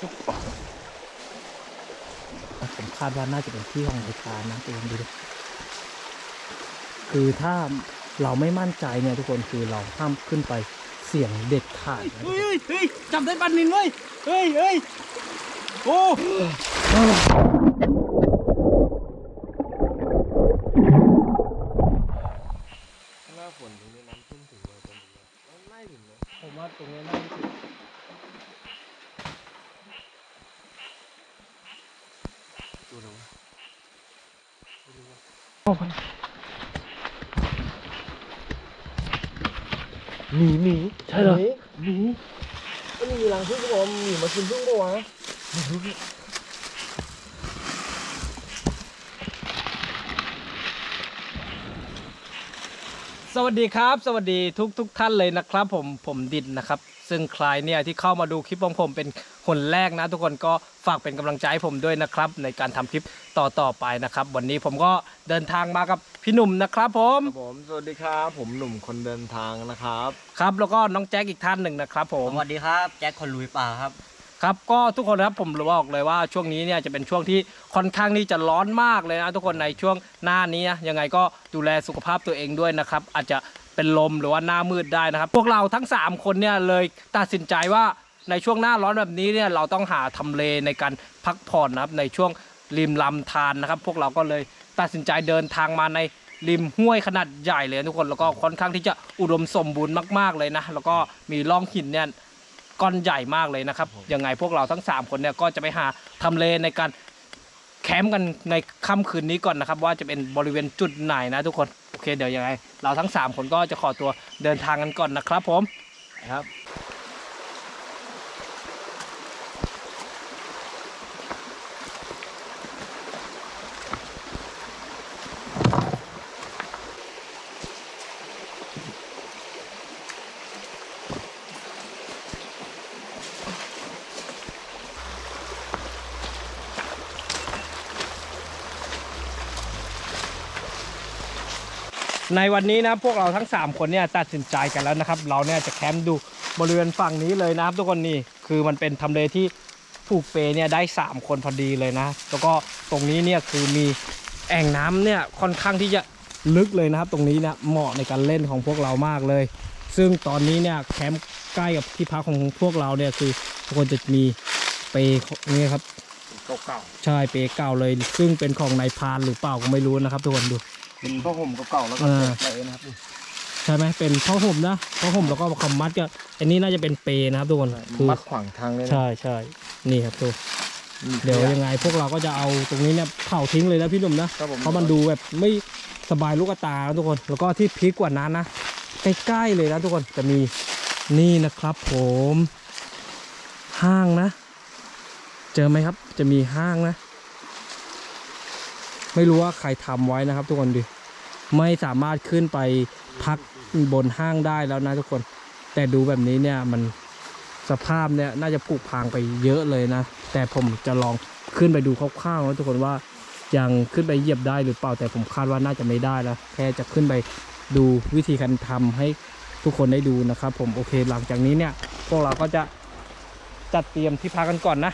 ผมคาดว่าน่าจะเป็นที่ของนายพรานนะทุกคนดูดิคือถ้าเราไม่มั่นใจเนี่ยทุกคนคือเราห้ามขึ้นไปเสี่ยงเด็ดขาดนะเฮ้ยเฮ้ยจับได้ปันนินเว้ยเฮ้ยเฮ้ยโอ้ หน้าฝนตรงนี้น้ำท่วมถึงเลยตรงนี้ไม่ถึงเลย ผมว่าตรงนี้น่าจะ ดูนะดูว่า หมีหมีใช่เหรอหมีก็มีรังพึ่งก็บอกว่าหมีมากินพึ่งปะวะไม่รู้พี่สวัสดีครับ สวัสดีทุกทุกท่านเลยนะครับ ผมผมดินนะครับ ซึ่งใครเนี่ยที่เข้ามาดูคลิปของผมเป็น คนแรกนะ ทุกคนก็ฝากเป็นกำลังใจให้ผมด้วยนะครับ ในการทำคลิปต่อต่อๆไปนะครับ วันนี้ผมก็เดินทางมากับพี่หนุ่มนะครับผมครับผมสวัสดีครับ ผมหนุ่มคนเดินทางนะครับ ครับแล้วก็น้องแจ็คอีกท่านหนึ่งนะครับ ผมสวัสดีครับแจ็คคนลุยป่าครับครับก็ทุกคนครับผมบอกเลยว่าช่วงนี้เนี่ยจะเป็นช่วงที่ค่อนข้างที่จะร้อนมากเลยนะทุกคนในช่วงหน้านี้นะยังไงก็ดูแลสุขภาพตัวเองด้วยนะครับ อาจจะเป็นลมหรือว่าหน้ามืดได้นะครับ พวกเราทั้ง 3 คนเนี่ยเลยตัดสินใจว่า ในช่วงหน้าร้อนแบบนี้เนี่ยเราต้องหาทำเลในการพักผ่อนนะครับในช่วงริมลำธารนะครับ พวกเราก็เลยตัดสินใจเดินทางมาในริมห้วยขนาดใหญ่เลยนะทุกคนแล้วก็ค่อนข้างที่จะอุดมสมบูรณ์มาก ๆเลยนะแล้วก็มีร่องหินเนี่ยก้อนใหญ่มากเลยนะครับยังไงพวกเราทั้ง 3 คนเนี่ยก็จะไปหาทำเลในการแคมป์กันในค่ำคืนนี้ก่อนนะครับ ว่าจะเป็นบริเวณจุดไหนนะทุกคนโอเคเดี๋ยวยังไง เราทั้ง 3 คนก็จะขอตัวเดินทางกันก่อนนะครับผมครับ ในวันนี้นะพวกเราทั้ง 3 คนเนี่ยตัดสินใจกันแล้วนะครับ เราเนี่ยจะแคมป์ดูบริเวณฝั่งนี้เลยนะครับทุกคนนี่คือมันเป็นทำเลที่ผูกเปเนี่ยได้ 3 คนพอดีเลยนะ แล้วก็ตรงนี้เนี่ยคือมีแอ่งน้ำเนี่ยค่อนข้างที่จะลึกเลยนะครับ ตรงนี้เนี่ยเหมาะในการเล่นของพวกเรามากเลย ซึ่งตอนนี้เนี่ยแคมป์ใกล้กับที่พักของพวกเราเนี่ยคือทุกคนจะมีเปรย์นี่ครับเก่าใช่เปรย์เก่าเลย ซึ่งเป็นของนายพรานหรือเปล่าก็ไม่รู้นะครับทุกคนดูๆ เป็นผ้าห่มเก่าๆแล้วก็อ่าแปะเลยนะครับใช่ไหมเป็นผ้าห่มนะผ้าห่มแล้วก็คอมมัดก็อันนี้น่าจะเป็นเปรย์นะครับทุกคนคือมัดขวางทางเลยนะใช่ใช่นี่ครับทุกมีเดี๋ยวขะยังไงพวกเราก็จะเอาตรงนี้เนี่ยเผาทิ้งเลยนะพี่หนุ่มนะครับผมเพราะมันดูแบบไม่สบายลูกตานะทุกคน แล้วก็ที่พีคกว่านั้นนะใกล้ๆเลยนะทุกคนจะมีนี่นะครับ ผมห้างนะ เจอไหมครับ จะมีห้างนะ ไม่รู้ว่าใครทำไว้นะครับ ทุกคนดูไม่สามารถขึ้นไปพักบนห้างได้แล้วนะทุกคน แต่ดูแบบนี้เนี่ยมันสภาพเนี่ยน่าจะผุพังไปเยอะเลยนะ แต่ผมจะลองขึ้นไปดูคร่าวๆนะทุกคนว่ายังขึ้นไปเหยียบได้หรือเปล่าแต่ผมคาดว่าน่าจะไม่ได้แล้วแค่จะขึ้นไปดูวิธีการทำให้ทุกคนได้ดูนะครับ ผมโอเคหลังจากนี้เนี่ย พวกเราก็จะจัดเตรียมที่พักกันก่อนนะ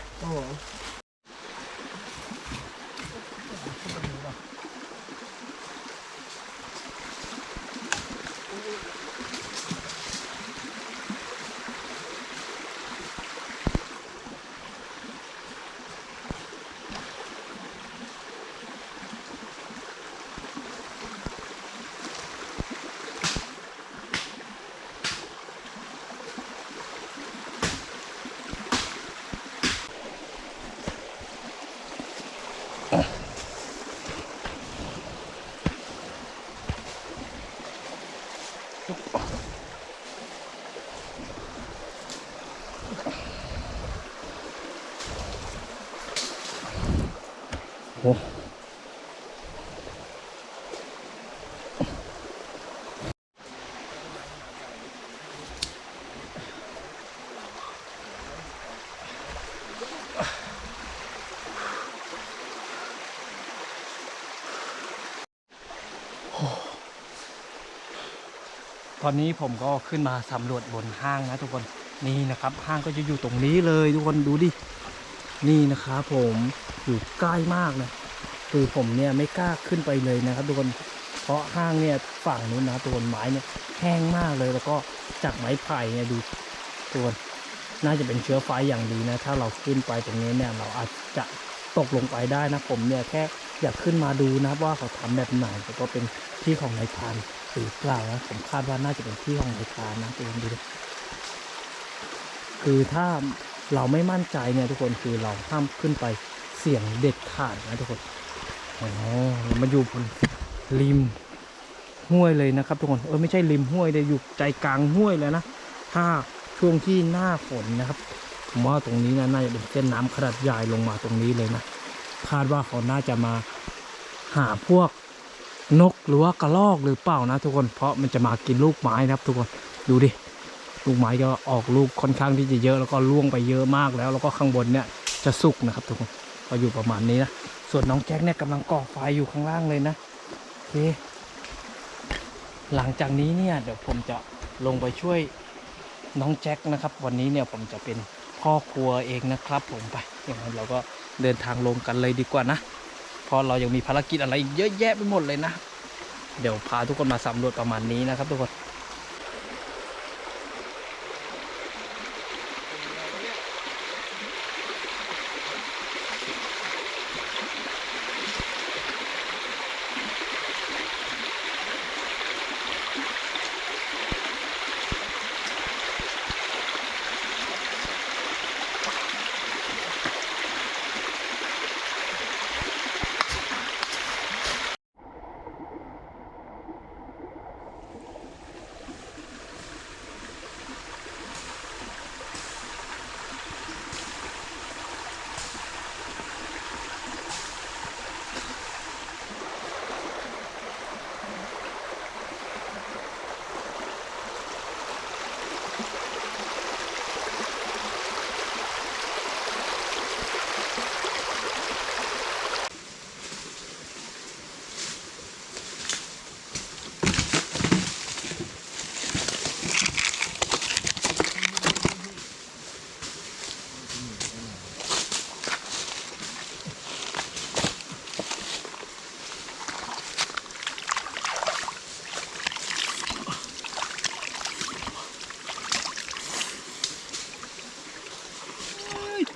ตอนนี้ผมก็ขึ้นมาสำรวจบนห้างนะทุกคนนี่นะครับ ห้างก็จะอยู่ตรงนี้เลยทุกคนดูดินี่นะครับผมอยู่ใกล้มากนะคือผมเนี่ยไม่กล้าขึ้นไปเลยนะครับทุกคนเพราะห้างเนี่ยฝั่งนู้นนะตัวไม้เนี่ยแห้งมากเลยแล้วก็จากไม้ไผ่เนี่ยดูตัวน่าจะเป็นเชื้อไฟอย่างดีนะ ถ้าเราขึ้นไปตรงนี้เนี่ยเราอาจจะตกลงไปได้นะผมเนี่ยแค่อยากขึ้นมาดูนะว่าเขาทำแบบไหนแต่ก็เป็นที่ของนายพราน หรือเปล่านะผมคาดว่าน่าจะเป็นที่ของนายพรานนะตัวดูดิคือถ้าเราไม่มั่นใจเนี่ยทุกคนคือเราห้ามขึ้นไปเสี่ยงเด็ดขาดนะทุกคนอ๋อเรามาอยู่บนริมห้วยเลยนะครับทุกคนเออไม่ใช่ริมห้วยเลยอยู่ใจกลางห้วยเลยนะถ้าช่วงที่หน้าฝนนะครับผมว่าตรงนี้นะน่าจะเป็นเส้นน้ำขนาดใหญ่ลงมาตรงนี้เลยนะคาดว่าเขาน่าจะมาหาพวก นกหรือว่ากระรอกหรือเปล่านะทุกคนเพราะมันจะมากินลูกไม้นะครับ ทุกคนดูดิลูกไม้ก็ออกลูกค่อนข้างที่จะเยอะแล้วก็ร่วงไปเยอะมากแล้ว แล้วก็ข้างบนเนี่ยจะสุกนะครับ ทุกคนก็อยู่ประมาณนี้นะส่วนน้องแจ็คเนี่ยกำลังก่อไฟอยู่ข้างล่างเลยนะโอเคหลังจากนี้เนี่ยเดี๋ยวผมจะลงไปช่วยน้องแจ็คนะครับ วันนี้เนี่ยผมจะเป็นพ่อครัวเองนะครับ ผมไปอย่างนั้นเราก็เดินทางลงกันเลยดีกว่านะ ราะเรายังมีภารกิจอะไรอีกเยอะแยะไปหมดเลยนะ เดี๋ยวพาทุกคนมาสำรวจประมาณนี้นะครับทุกคน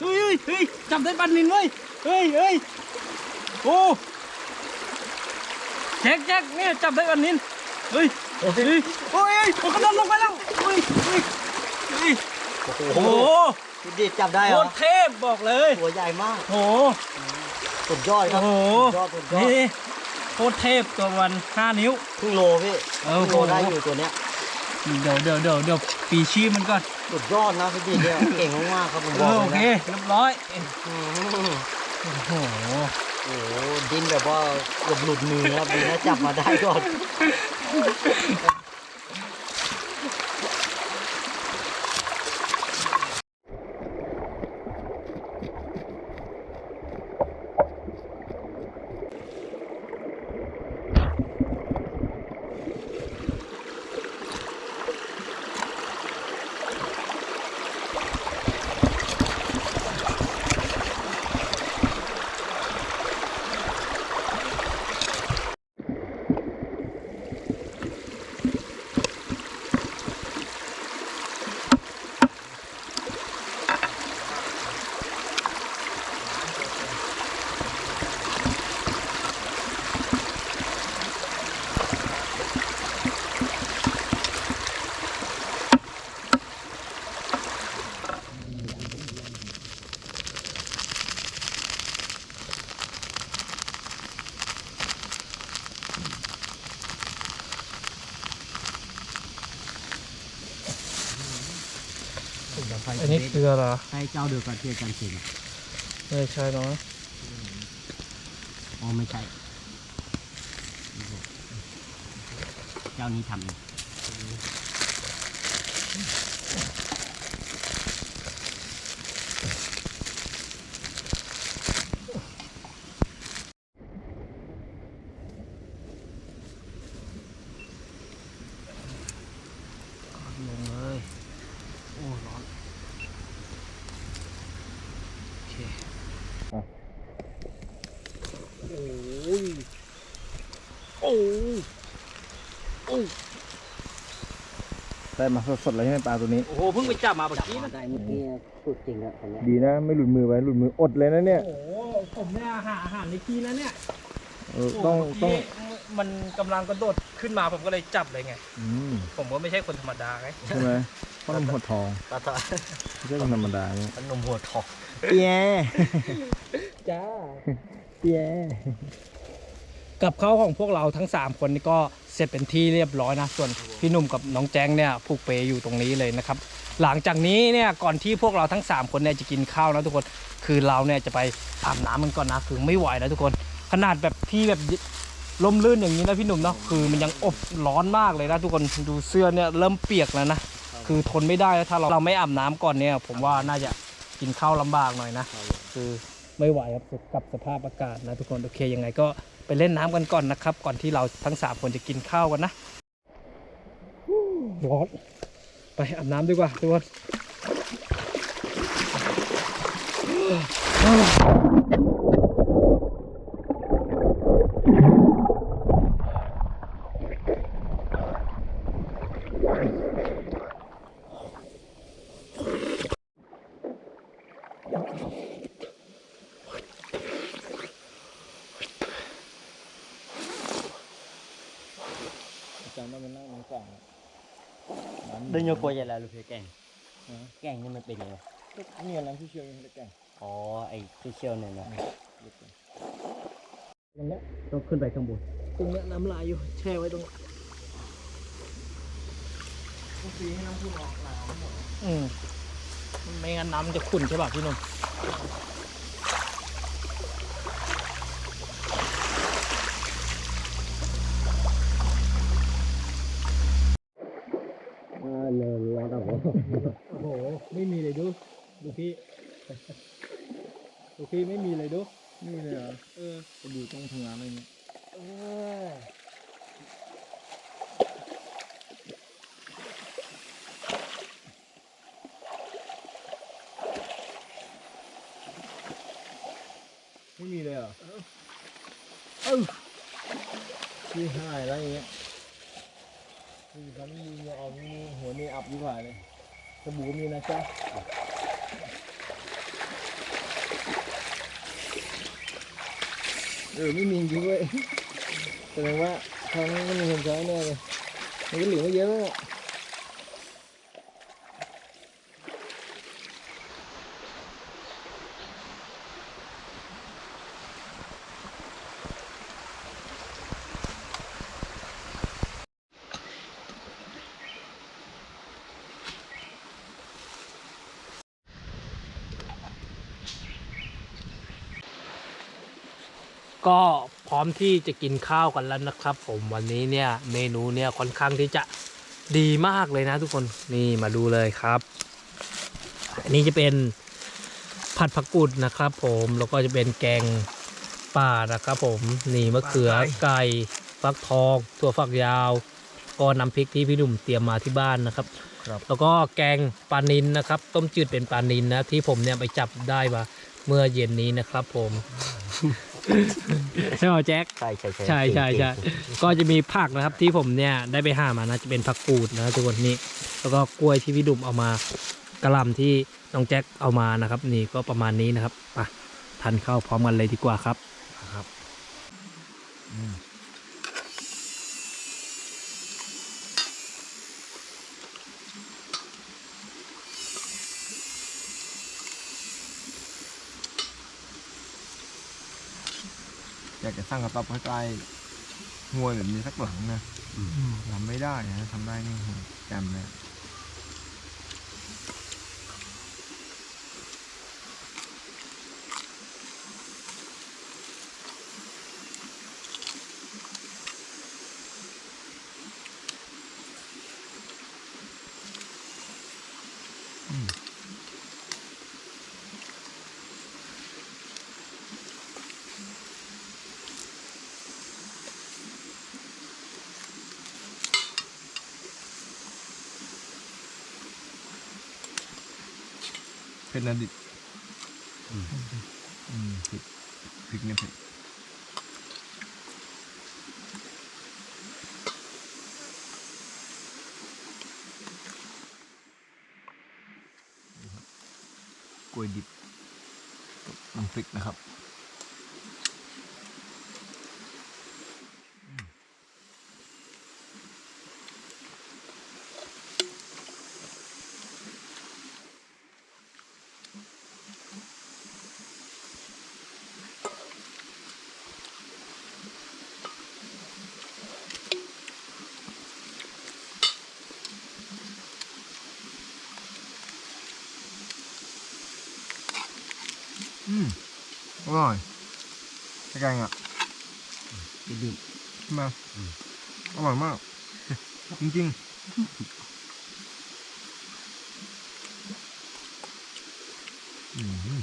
เฮ้ยเฮ้ยเฮ้ยจับได้ปันนินเว้ยเฮ้ยเฮ้ยโอ้แจ็คแจ็คเนี่ยจับได้ปันนินเฮ้ยเฮ้ยเฮ้ยโอ้ยเฮ้ยมันกระโดดลงไปแล้วเฮ้ยเฮ้ยเฮ้ยโอ้โหพี่ดิดจับได้เหโครอตรเทพบอกเลยตัวใหญ่มากโอ้โหสุดยอดครับโอ้โหสุดยอดสุดยอดนี่โคตรเทพตัววันห้านิ้ว ครึ่งโลพี่เออครึ่งโลได้อยู่ตัวเนี้ย เดี๋ยวเดี๋ยวเดี๋ยวเดี๋ยวปีชีพมันก่อน สุดยอดนะพี่ดิดเนี่ยเก่งมากๆครับผมเอบออกโอเลยเคนะเรียบร้อยอืมโอ้โหโอ้โหดิ้นแบบว่าเกือบหลุดมือครับดีนะจับมาได้ก่อน อันนี้เกลือเหรอให้เจ้าเดียวกันที่อาจารย์สิงไม่ใช่เนาะอ๋อไม่ใช่ เจ้านี้ทำ มาสดๆเลยใช่ไหมปลาตัวนี้ โอ้โหเพิ่งไปจับมาเมื่อกี้นะได้เมื่อกี้สุดจริงอะตอนเนี้ยดีนะไม่หลุดมือไว้หลุดมืออดเลยนะเนี่ยโอ้โหผมเนี่ยหาอาหารในที่แล้วเนี่ยเออต้องโโหต้องเมื่กี้มันกำลังกระโดดขึ้นมาผมก็เลยจับเลยไง อืมผมก็ไม่ใช่คนธรรมดาไงใช่ไหมเพราะนมหัวทองปลาตะไม่ใช่คนธรรมดาเนี่ยปลาหนุ่มหัวทองเปียจ้าเปีย กับเข้าของพวกเราทั้ง 3 คนนี่ก็เสร็จเป็นที่เรียบร้อยนะ ส่วนพี่หนุ่มกับน้องแจ้งเนี่ยผูกเปยอยู่ตรงนี้เลยนะครับ หลังจากนี้เนี่ยก่อนที่พวกเราทั้ง 3 คนเนี่ยจะกินข้าวนะทุกคนคือเราเนี่ยจะไปอาบน้ำมันก่อนนะคือไม่ไหวนะทุกคน ขนาดแบบที่แบบลมลื่นอย่างนี้นะพี่หนุ่มเนาะคือมันยังอบร้อนมากเลยนะทุกคนดูเสื้อเนี่ยเริ่มเปียกแล้วนะคือทนไม่ได้แล้วถ้าเราเราไม่อาบน้ำก่อนเนี่ย ผมว่าน่าจะกินข้าวลำบากหน่อยนะ คือไม่ไหวครับกับสภาพอากาศนะทุกคนโอเคยังไงก็ ไปเล่นน้ำกันก่อนนะครับ ก่อนที่เราทั้งสามคนจะกินข้าวกันนะร้อนไปอาบน้ำดีกว่าทุกคนเดินโยกลัวจะแล้วลูกพี่แกงแกงนี่มันเป็นยังไงนี่อะไรที่เชียวยังไม่ได้แกงอ๋อไอ้ที่เชี่ยวเนี่ยนะต้องขึ้นไปข้างบนตรงเนี้ยน้ำลายอยู่แช่ไว้ตรงอืมไม่งั้นน้ำมันจะขุ่นใช่ป่ะพี่หนุ่ม เลยร้อนอะผม โอ้โห ไม่มีเลยดู ดูพี่ ดูพี่ไม่มีเลยดู นี่เลยเหรอ เออ จะดูต้องทำงานอะไรเนี่ย เออ ไม่มีเลยเหรอเออที่หายแล้วอย่างเงี้ยคือทำมีเอามีหัวนี่อับดีกว่าเลยสบู่มีนะจ๊ะเออไม่มีจริงเว้ยแสดงว่า ทางนี้ไม่มีคนใช้แน่เลยมันก็เหลือไม่เยอะแล้วอะ ก็พร้อม ที่จะกินข้าวกันแล้วนะครับ ผมวันนี้เนี่ยเมนูเนี่ยค่อนข้างที่จะดีมากเลยนะทุกคนนี่มาดูเลยครับอันนี้จะเป็นผัดผักกุดนะครับ ผมแล้วก็จะเป็นแกงป่านะครับ ผมนี่มะเขือไก่ฟักทองถั่วฝักยาว ก็น้ำพริกที่พี่หนุ่มเตรียมมาที่บ้านนะครับครับแล้วก็แกงปลานินนะครับ ต้มจืดเป็นปลานินนะที่ผมเนี่ยไปจับได้มาเมื่อเย็นนี้นะครับ ผม ใช่ไหมแจ็คใช่ใช่ใช่ใช่ใช่ใช่ก็จะมีผักนะครับที่ผมเนี่ยได้ไปหามานะจะเป็นผักกูดนะทุกคนนี่แล้วก็กล้วยที่พี่ดุมเอามากระหลำที่น้องแจ็คเอามานะครับ นี่ก็ประมาณนี้นะครับมาทานข้าวพร้อมกันเลยดีกว่าครับอยากจะสร้างกระต๊อบใกล้ๆห้วยแบบนี้สักหลังนะทำไม่ได้นะทำได้นี่โหแจ่มเลย เผ็ดนะดิอืมเผ็ดพริกเนี่ยเผ็ด ล้วยดิบกับน้ำพริกนะครับ อืมอร่อยใช่ไงอะดิบใช่ไหมอร่อยมาก จริงๆอืม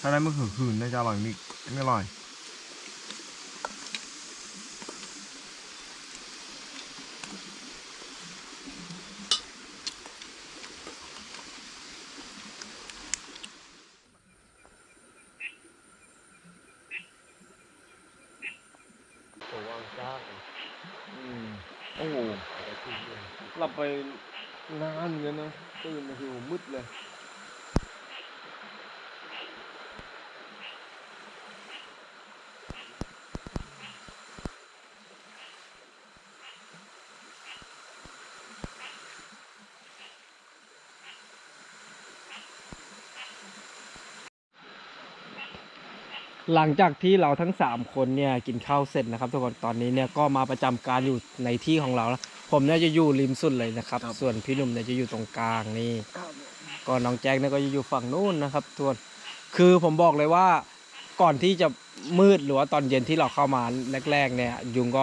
ถ้าได้มะเขือคืนน่าจะอร่อยมิกไม่อร่อย ตัวว่างจ้าง อืมโอ้โหหลั บไปนานเหมือนกันนะตื่นมาคือมืดเลยหลังจากที่เราทั้ง 3 คนเนี่ยกินข้าวเสร็จนะครับทุกคนตอนนี้เนี่ยก็มาประจำการอยู่ในที่ของเราแล้ว ผมเนี่ยจะอยู่ริมสุดเลยนะครับ ส่วนพี่หนุ่มเนี่ยจะอยู่ตรงกลางนี่ก็น้องแจ็คเนี่ยก็จะอยู่ฝั่งนู้นนะครับทุกคนคือผมบอกเลยว่าก่อนที่จะมืดหรือว่าตอนเย็นที่เราเข้ามาแรก ๆ เนี่ย ยุงก็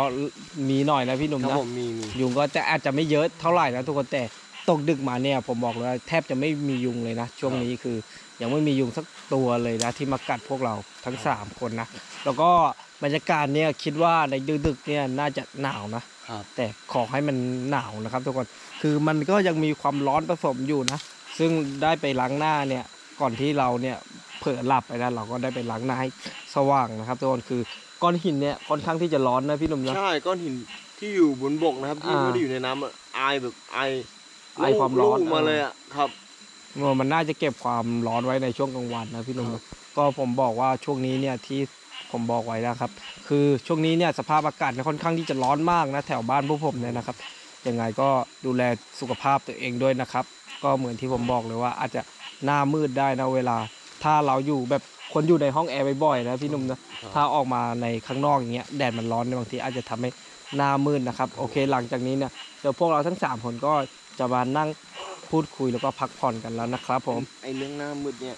มีหน่อยนะพี่หนุ่มครับนะผมมีมียุงก็จะอาจจะไม่เยอะเท่าไหร่นะทุกคนแต่ตกดึกมาเนี่ยผมบอกเลยว่าแทบจะไม่มียุงเลยนะ ช่วงนี้คือยังไม่มียุงสักตัวเลยนะที่มากัดพวกเราทั้ง 3 คนนะ แล้วก็บรรยากาศเนี่ยคิดว่าในดึกๆเนี่ยน่าจะหนาวนะครับ แต่ขอให้มันหนาวนะครับทุกคนคือมันก็ยังมีความร้อนผสมอยู่นะ ซึ่งได้ไปล้างหน้าเนี่ยก่อนที่เราเนี่ยเผลอหลับไปแล้วเราก็ได้ไปล้างหน้าให้สว่างนะครับทุกคนคือก้อนหินเนี่ยค่อนข้างที่จะร้อนนะพี่หนุ่มนะใช่ก้อนหินที่อยู่บนบกนะครับที่อ่าไม่ได้อยู่ในน้ำอะอายแบบอายอายความร้อนลูกมาเลยอะครับเออมันน่าจะเก็บความร้อนไว้ในช่วงกลางวันนะพี่หนุ่มนะก็ผมบอกว่าช่วงนี้เนี่ยที่ ผมบอกไว้นะครับ คือช่วงนี้เนี่ยสภาพอากาศเนี่ยค่อนข้างที่จะร้อนมากนะแถวบ้านพวกผมเนี่ยนะครับยังไงก็ดูแลสุขภาพตัวเองด้วยนะครับ ก็เหมือนที่ผมบอกเลยว่าอาจจะหน้ามืดได้นะเวลา ถ้าเราอยู่แบบคนอยู่ในห้องแอร์บ่อยๆนะพี่นุ่มนะถ้าออกมาในข้างนอกอย่างเงี้ยแดดมันร้อนเนี่ยบางทีอาจจะทำให้หน้ามืดนะครับโอเคหลังจากนี้เนี่ยเดี๋ยวพวกเราทั้งสามคนก็จะมานั่งพูดคุยแล้วก็พักผ่อนกันแล้วนะครับผมไอ้เรื่องหน้ามืดเนี่ย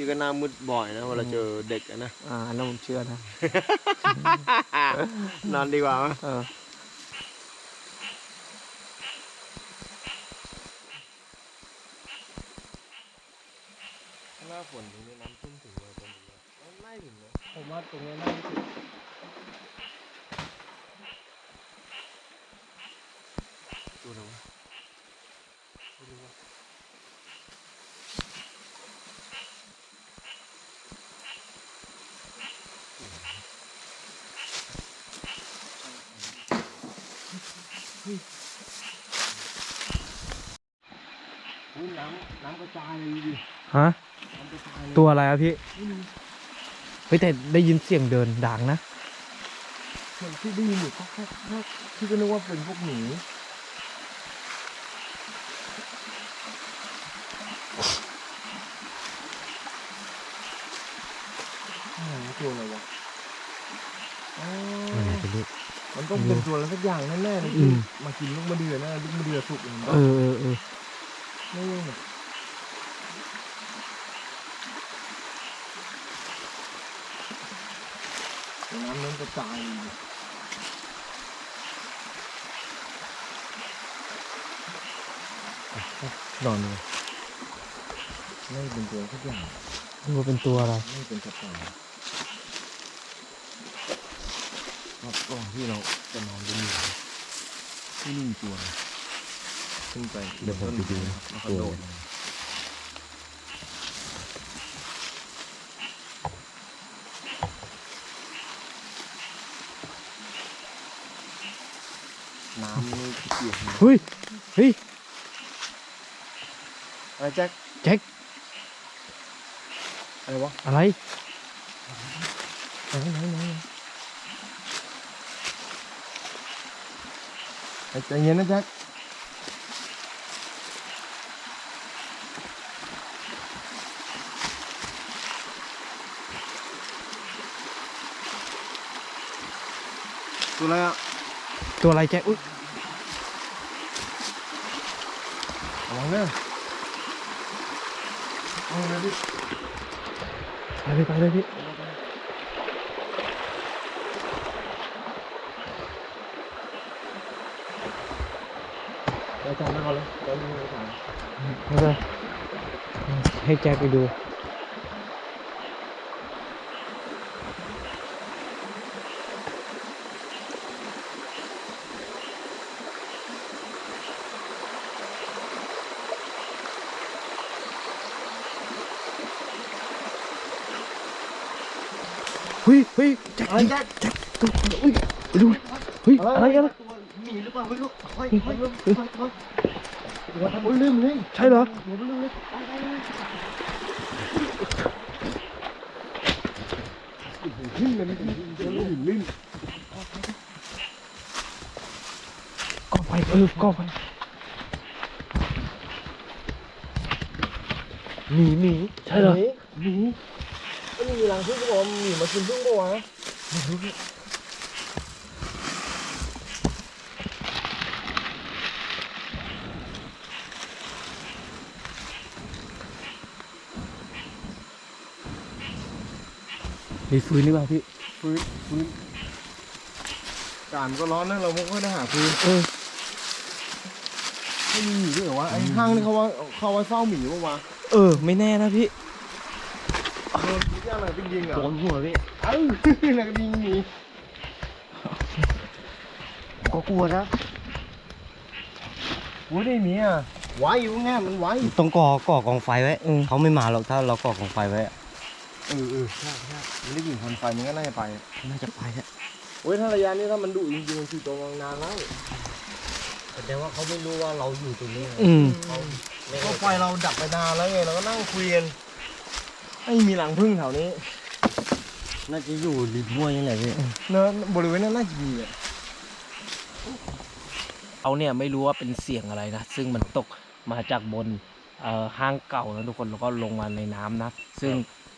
พี่ก็หน้ามืดบ่อยนะเวลาเจอเด็กอะนะ อ่าอันนั้นผมเชื่อนะ นอนดีกว่าไหมเออ หน้าฝนตรงนี้น้ำท่วมถึงเลยตรงนี้ไม่ถึงเลยผมว่าตรงนี้น่าจะตัวไหนวะไม่รู้ว่า อุ้ย น้ำน้ำกระจายเลยดิฮะตัวอะไรอะพี่เฮ้ยแต่ได้ยินเสียงเดินดังนะเหมือนที่ได้ยินอยู่ก็แค่แค่พี่ก็นึกว่าเป็นพวกหนูอ๋อตัวอะไรวะอ๋อ มัน ต้องเป็นตัวอะไรสักอย่างแน่ๆเลยอืที่มมากินลูกมะเดือแน่ลูกมะเดือสุกอย่างนี้เออเออเออไม่ใช่น้ำนั้นกระจายเลยนอนเลยไม่เป็นตัวสักอย่าง ดูว่าเป็นตัวอะไรไม่เป็นกระต่าย ครับก่อนที่เราจะนอนบนนี้ที่นี่มีตัวขึ้นไปเดี๋ยวผมไปดูแล้วก็โดดน้ำนี่เปียกเฮ้ยเฮ้ยอะไรแจ็คแจ็คอะไรวะอะไรไหนไหนไหนไหน ใจเย็นนะแจ็คตัวอะไรอะตัวอะไรแจ็คอุ้ยระวังเด้อเอาเลยดิไปเลย ไปเลยพี่ไปจำไปก่อนเลยเดี๋ยวมีถามไม่เป็นไรให้แจ็คไปดูเฮ้ยเฮ้ยแจ็คอะไรแจ็คแจ็คตัวอุ้ยไปดูเฮ้ยอะไรอะไรห มีหรือเปล่าไม่รู้เฮ้ยเฮ้ยเฮ้ยเฮ้ยหัวทำบุญลืมเลยใช่เหรอ หัวบุญลืมเลยลื่นเลยมันลื่นลื่นก่อไฟเออก่อไฟหมีหมีใช่เหรอหมีก็มีรังพึ่งก็บอกว่าหมีมากินพึ่งปะวะไมี ฟืนหรือเปล่าพี่ฟื้นฟื้นการก็ร้อนนะเราไม่ค่อยได้หาฟื้นเออไม่มีหมีด้วยเหรอวะไอ้ห้างนี่เขาว่าเขาว่าเฝ้าหมีปะวะเออ ไม่แน่นะพี่โดนยิงอะไรเป็นยิงอะโดนหัวพี่เอ้าแล้วก็ยิงหมีก็กลัวนะโอ้ยได้หมีอะไว้อยู่ไงมันไว้ต้องก่อก่อกองไฟไว้เขาไม่มาหรอกถ้าเราก่อกองไฟไว้อะ เออเออใช่ใช่มันได้กลิ่นควันไฟมันก็น่าจะไปน่าจะไปอะโอ้ยถ้าระยะนี้ถ้ามันดุจริงๆมันคือตัวงนานแล้วแต่ว่าเขาไม่รู้ว่าเราอยู่ตรงนี้อืมเพราะไฟเราดับไปนานแล้วไงเราก็นั่งคุยกันไม่มีหลังพึ่งแถวนี้น่าจะอยู่ริมห้วยนี่แหละพี่เนอะบริเวณนั้นน่าจะมีอะเขาเนี่ยไม่รู้ว่าเป็นเสียงอะไรนะ ซึ่งมันตกมาจากบนเอ่อห้างเก่านะทุกคนแล้วก็ลงมาในน้ำนะ ซึ่ง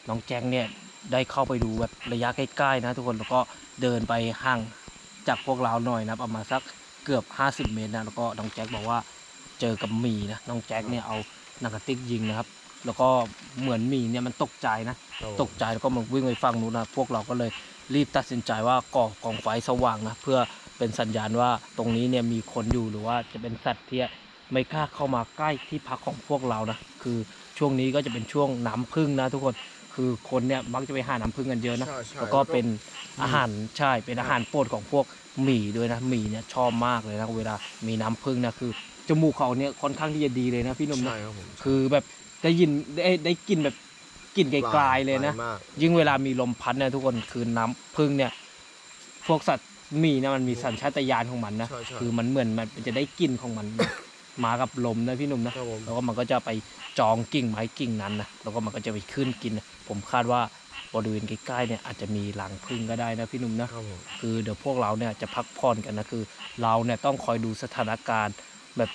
น้องแจ็คเนี่ยได้เข้าไปดูแบบระยะใกล้ๆนะทุกคนแล้วก็เดินไปห่างจากพวกเราหน่อยนะประมาณสักเกือบ 50 เมตรนะแล้วก็น้องแจ็คบอกว่าเจอกับหมีนะน้องแจ็คเนี่ยเอาหนังกระติกยิงนะครับ แล้วก็เหมือนหมีเนี่ยมันตกใจนะ ตกใจแล้วก็มันวิ่งไปฝั่งนู้นนะพวกเราก็เลยรีบตัดสินใจว่าก่อกองไฟสว่างนะเพื่อเป็นสัญญาณว่าตรงนี้เนี่ยมีคนอยู่หรือว่าจะเป็นสัตว์ที่ไม่กล้าเข้ามาใกล้ที่พักของพวกเรานะคือช่วงนี้ก็จะเป็นช่วงน้ำพึ่งนะทุกคน คือคนเนี่ยมักจะไปหาน้ำพึ่งกันเยอะนะใช่ใช่ แล้วก็เป็นอาหารใช่เป็นอาหารโปรดของพวกหมีด้วยนะหมีเนี่ยชอบมากเลยนะเวลามีน้ำพึ่งนะคือจมูกเขาเนี่ยค่อนข้างที่จะดีเลยนะพี่หนุ่มนะ ใช่ครับผมคือแบบได้ยินได้ได้กลินแบบกลิ่นไกลๆเลยนะ มาก ยิ่งเวลามีลมพัดเนี่ยทุกคนคือน้ำพึ่งเนี่ย พวกสัตว์หมีเนี่ยมันมีสัญชาตญาณของมันนะ ใช่ใช่ คือมันเหมือนมันจะได้กลิ่นของมัน มากับลมนะพี่หนุ่มนะครับผม แล้วก็มันก็จะไปจองกิ่งไม้กิ่งนั้นนะแล้วก็มันก็จะไปขึ้นกินนะผมคาดว่าบริเวณใกล้ๆเนี่ยอาจจะมีรังพึ่งก็ได้นะพี่หนุ่มนะ ครับผม คือเดี๋ยวพวกเราเนี่ยจะพักผ่อนกันนะคือเราเนี่ยต้องคอยดูสถานการณ์แบบ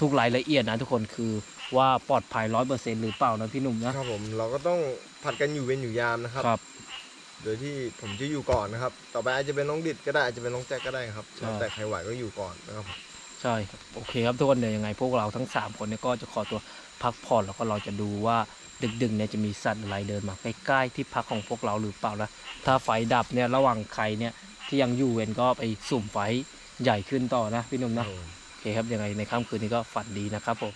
ทุกรายละเอียดนะทุกคนคือว่าปลอดภัยร้อยเปอร์เซ็นต์หรือเปล่านะพี่หนุ่มนะครับผม เราก็ต้องผัดกันอยู่เวรอยู่ยามนะครับ ครับ โดยที่ผมจะอยู่ก่อนนะครับ ต่อไปอาจจะเป็นน้องดิดก็ได้อาจจะเป็นน้องแจ็คก็ได้ครับใช่แล้วแต่ใครไหวก็อยู่ก่อนนะครับผม ใช่ครับโอเคครับทุกคนเดี๋ยวยังไงพวกเราทั้ง 3 คนเนี่ยก็จะขอตัวพักผ่อนแล้วก็เราจะดูว่าดึกๆเนี่ยจะมีสัตว์อะไรเดินมาใกล้ๆที่พักของพวกเราหรือเปล่านะถ้าไฟดับเนี่ยระหว่างใครเนี่ยที่ยังอยู่เวนก็ไปสุ่มไฟใหญ่ขึ้นต่อนะพี่หนุ่มนะโอเคครับยังไงในค่ำคืนนี้ก็ฝันดีนะครับผม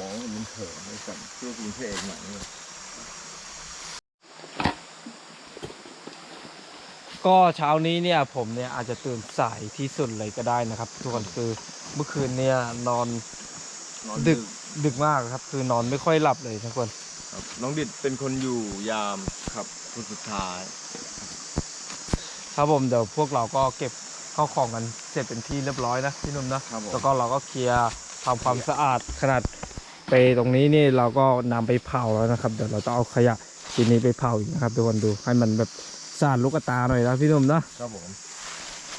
มองมันเถอะไอ้สัตว์ช่วยกูเป็นพระเอกหนังเลยก็เช้านี้เนี่ยผมเนี่ยอาจจะตื่นสายที่สุดเลยก็ได้นะครับ ทุกคนคือเมื่อคืนเนี่ยนอนนอนดึดึกกดึกมากครับ คือนอนไม่ค่อยหลับเลยทุกคนครับน้องดิดเป็นคนอยู่ยามครับคนสุดท้าย ครับผมเดี๋ยวพวกเราก็เก็บเข้าของกันเสร็จเป็นที่เรียบร้อยนะพี่หนุ่มนะครับผม แล้วก็เราก็เคลียร์ทำความสะอาดขนาด ไปตรงนี้นี่เราก็นำไปเผาแล้วนะครับ เดี๋ยวเราจะเอาขยะชิ้นนี้ไปเผาอีกนะครับทุกคนดูให้มันแบบสะอาดลูกตาหน่อยนะพี่หนุ่มนะครับผม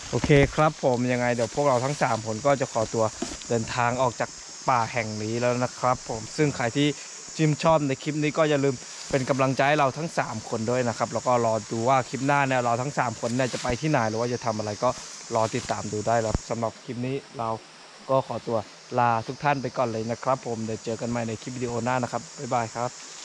โอเคครับผมยังไงเดี๋ยวพวกเราทั้ง3คนก็จะขอตัวเดินทางออกจากป่าแห่งนี้แล้วนะครับ ผมซึ่งใครที่ชื่นชอบในคลิปนี้ก็อย่าลืมเป็นกำลังใจให้เราทั้ง 3 คนด้วยนะครับ แล้วก็รอดูว่าคลิปหน้าเนี่ยเราทั้ง 3 คนเนี่ยจะไปที่ไหนหรือว่าจะทำอะไรก็รอติดตามดูได้แล้วสำหรับคลิปนี้เราก็ขอตัว ลาทุกท่านไปก่อนเลยนะครับ ผมเดี๋ยวเจอกันใหม่ในคลิปวิดีโอหน้านะครับบ๊ายบายครับ